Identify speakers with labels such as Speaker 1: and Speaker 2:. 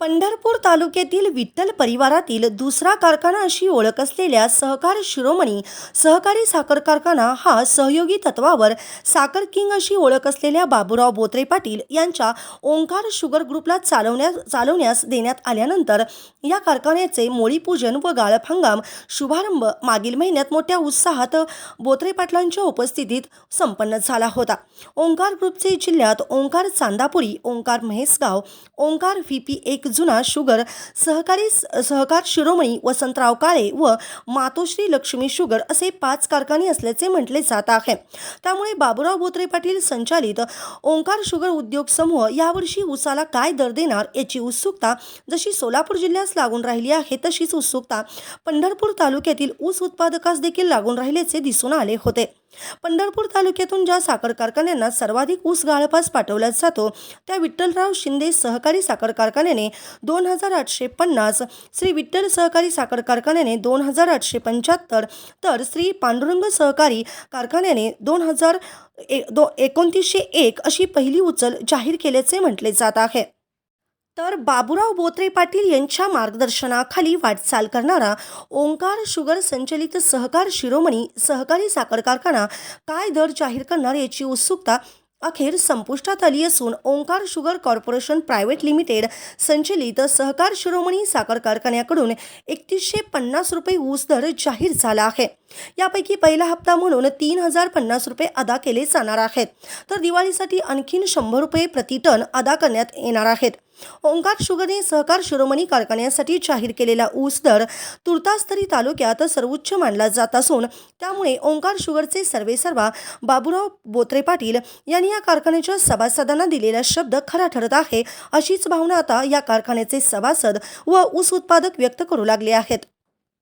Speaker 1: पंढरपूर तालुक्यातील विठ्ठल परिवारातील दुसरा कारखाना अशी ओळख असलेल्या सहकार शिरोमणी सहकारी साखर कारखाना हा सहयोगी तत्वावर साखर किंग अशी ओळख असलेल्या बाबूराव बोत्रे पाटील यांच्या ओंकार शुगर ग्रुपला चालवण्यास चालवण्यास देण्यात आल्यानंतर या कारखान्याचे मोळीपूजन व गाळप हंगाम शुभारंभ मागील महिन्यात मोठ्या उत्साहात बोत्रे पाटलांच्या उपस्थितीत संपन्न झाला होता. ओंकार ग्रुपचे जिल्ह्यात ओंकार चांदापुरी ओंकार म्हैसगाव ओंकार व्ही पी एक जुना शुगर सहकारी सहकार शिरोमणी वसंतराव काळे व मातोश्री लक्ष्मी शुगर असे पाच कारखाने असल्याचे म्हटले जात आहे. त्यामुळे बाबुराव बोत्रे पाटील संचालित ओंकार शुगर उद्योग समूह यावर्षी उसाला काय दर देणार याची उत्सुकता जशी सोलापूर जिल्ह्यास लागून राहिली आहे तशीच उत्सुकता पंढरपूर तालुक्यातील ऊस उत्पादकास देखील लागून राहिल्याचे दिसून आले होते. पंढरपूर तालुक्यातून ज्या साखर कारखान्यांना सर्वाधिक ऊस गाळपास पाठवला जातो त्या विठ्ठलराव शिंदे सहकारी साखर कारखान्याने दोन हजार आठशे पन्नास श्री विठ्ठल सहकारी साखर कारखान्याने दोन हजार आठशे पंच्याहत्तर तर श्री पांडुरंग सहकारी कारखान्याने दोन हजार ए दो एकोणतीसशे एक अशी पहिली उचल जाहीर केल्याचे म्हटले जात आहे. तर बाबुराव बोत्रे पाटील यांच्या मार्गदर्शनाखाली वाटचाल करणारा ओंकार शुगर संचलित सहकार शिरोमणी सहकारी साखर कारखाना काय दर जाहीर करणार याची उत्सुकता अखेर संपुष्टात आली असून Omkar sugar corporation private limited संचलित सहकार शिरोमणी साखर कारखान्याकडून एकतीसशे पन्नास रुपये ऊस दर जाहीर झाला आहे. यापैकी पहिला हप्ता म्हणून तीन हजार पन्नास रुपये अदा केले जाणार आहेत. तर दिवाळीसाठी आणखीन शंभर रुपये प्रति टन अदा करण्यात येणार आहेत. ओंकार शुगरने सहकार शिरोमणी कारखान्यासाठी जाहीर केलेला ऊस दर तुर्तास तरी तालुक्यात सर्वोच्च मानला जात असून त्यामुळे ओंकार शुगरचे सर्वेसर्वा बाबुराव बोत्रे पाटील यांनी या कारखान्याच्या सभासदांना दिलेला शब्द खरा ठरत आहे अशीच भावना आता या कारखान्याचे सभासद व ऊस उत्पादक व्यक्त करू लागले आहेत.